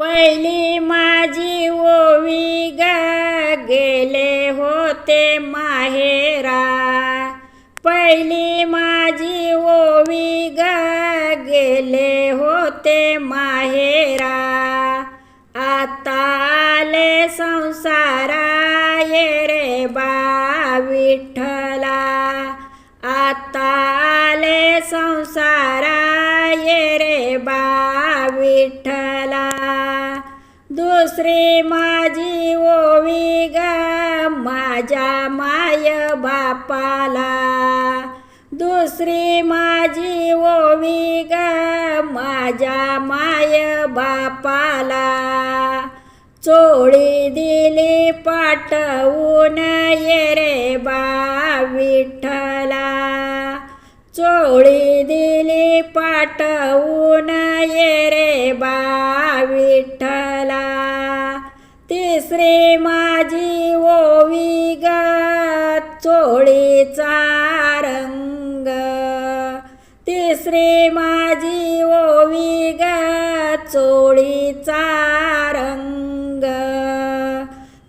पहिली माझी ओवी ग गेले होते माहेरा. पहिली माझी ओवी ग गेले होते माहेरा. आता आले संसारा ये रे बा विठ्ठला. आता आले संसारा ये रे बा विठ्ठला. दुसरी माझी ओवी ग माझ्या माय बापाला. दुसरी माझी ओवी ग माझ्या माय बापाला. चोळी दिली पाठवून ये रे बा विठ्ठला. चोळी दिली पाठवून ये रे तिसरे माझी ओवी ग चोळीचा रंग. तिसरी माझी ओवी ग चोळीचा रंग.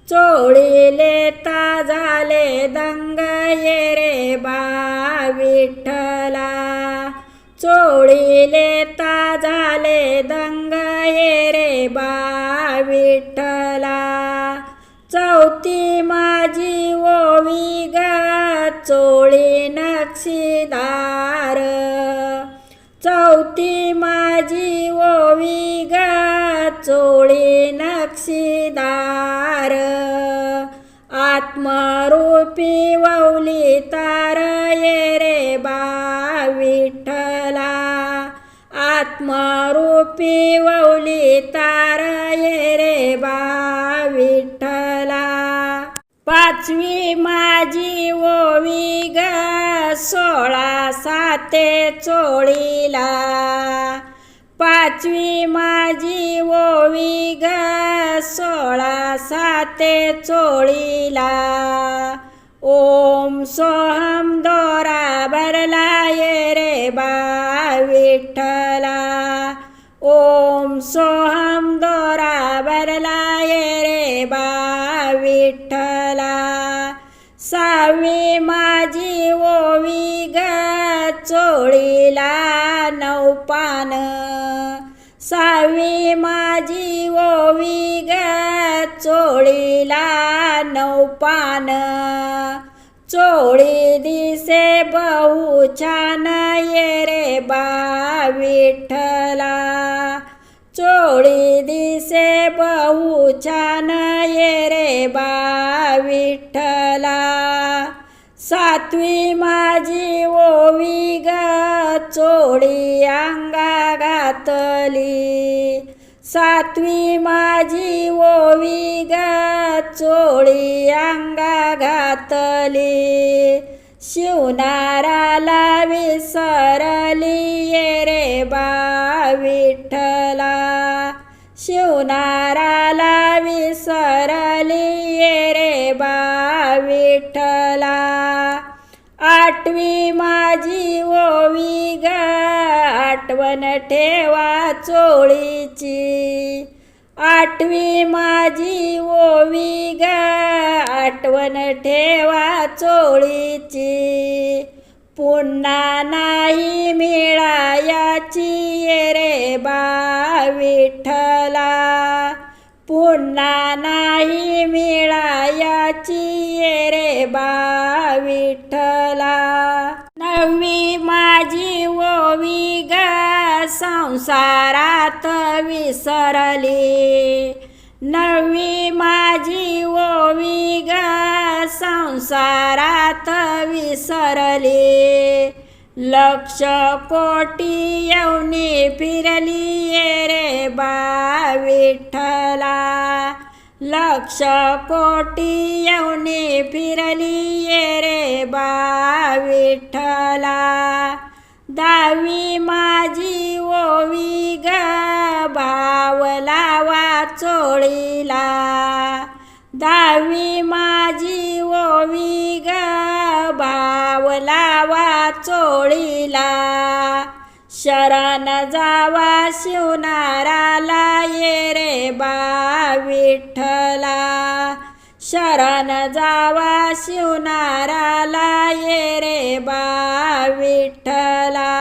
चोळीले ता झाले दंग ये रे बा विठ्ठला. चोळीले ता झाले दंग ये रे बा विठ्ठला. होती माझी ओवी ग चोळी नक्षीदार चौथी माझी ओवी ग चोळी नक्षीदार आत्मरूपी वौली तार ये रे बा विठ्ठला. आत्मरूपी वौली तार ये रे बा विठ्ठला. पाचवी माझी ओवी ग सोळा साते चोळीला. पाचवी माझी ओवी ग सोळा साते चोळीला. ओम सोहम दोरा भरला ये रे बा विठ्ठला. ओम सोहम दोरा भरला ये रे बा विठ्ठला. सावी माझी ओवी ग चोळीला नौपान सावी माझी ओवी ग चोळीला नौपान चोळी दिसे बहु छान ये रे बा विठ्ठला. चोळी दिसे बहु छान ये रे बा विठ्ठला. सातवी माझी ओवी ग चोळी अंगा घातली सातवी माझी ओवी ग चोळी अंगा घातली शिवनाराला विसरली ये रे होणाराला विसरली रे बा विठ्ठला. आठवी माझी ओवी ग आठवण ठेवा चोळीची. आठवी माझी ओवी ग आठवण ठेवा चोळीची. पुन्हा नाही मिळायाची ये रे बा विठ्ठला. पुन्हा नाही मिळायाची ये रे बा विठ्ठला. नववी माझी ओवी ग संसारात विसरली. नववी माझी ओवी ग संसारात विसरली. लक्ष कोटी येऊनी फिरली ये रे बा विठ्ठला. लक्ष कोटी येऊनी फिरली ये रे बा विठ्ठला. दावी माझी लावा चोळीला. शरण जावा शिवनाराला ये रे बा विठ्ठला. शरण जावा शिवनाराला ये रे बा विठ्ठला.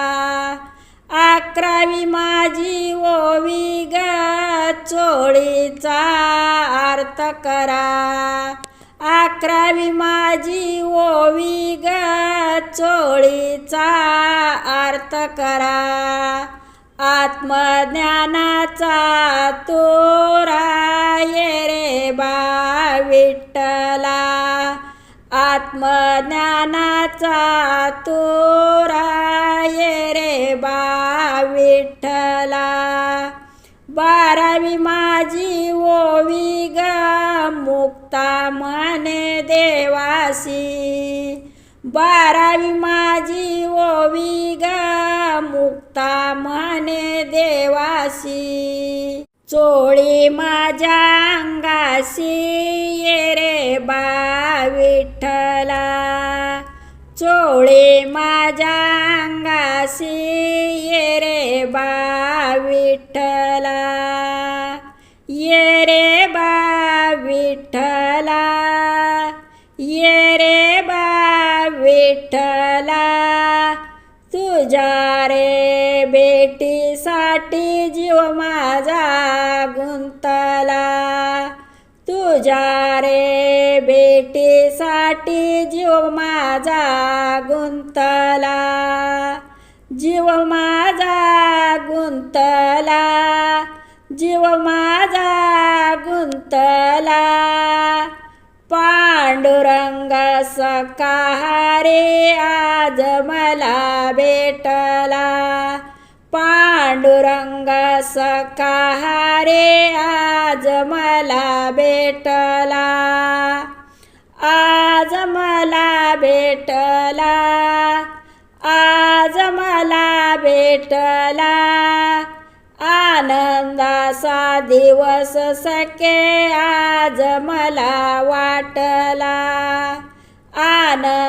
अकरावी माझी ओवी ग चोळीचा अर्थ करा. अकरावी माझी ओवी ग चोळीचा अर्थ करा. आत्मज्ञानाचा तोरा ये रे बा विठ्ठला. आत्मज्ञानाचा तोरा ये रे बा विठ्ठला. बारावी माझी ओवी ग मुक्ता मने देवासी. बारावी माझी ओवी गा मुक्ता म्हणे देवासी. चोळी माझ्या अंगाशी ये रे बा विठ्ठला. चोळी माझ्या अंगाशी ये रे बा विठ्ठला. ये रे बा विठ्ठला. ये विठ्ठला तुझ्या रे बेटीसाठी जीव माझा गुंतला. तुझ्या रे बेटीसाठी जीव माझा गुंतला. जीव माझा गुंतला. जीव माझा गुंतला. पांडुरंग सकाहारे आज मला भेटला. पांडुरंग सकाहारे आज मला भेटला. आज मला भेटला. आज मला भेटला. आनंदाचा दिवस सके आज मला वाटला.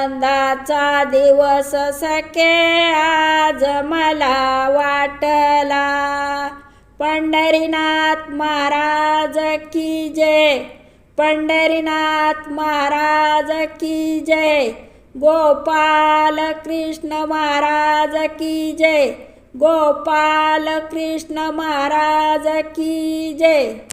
आनंदाचा दिवस सके आज मला वाटला. पंढरीनाथ महाराज की जय पंढरीनाथ महाराज की जय गोपाल कृष्ण महाराज की जय गोपाल कृष्ण महाराज की जय.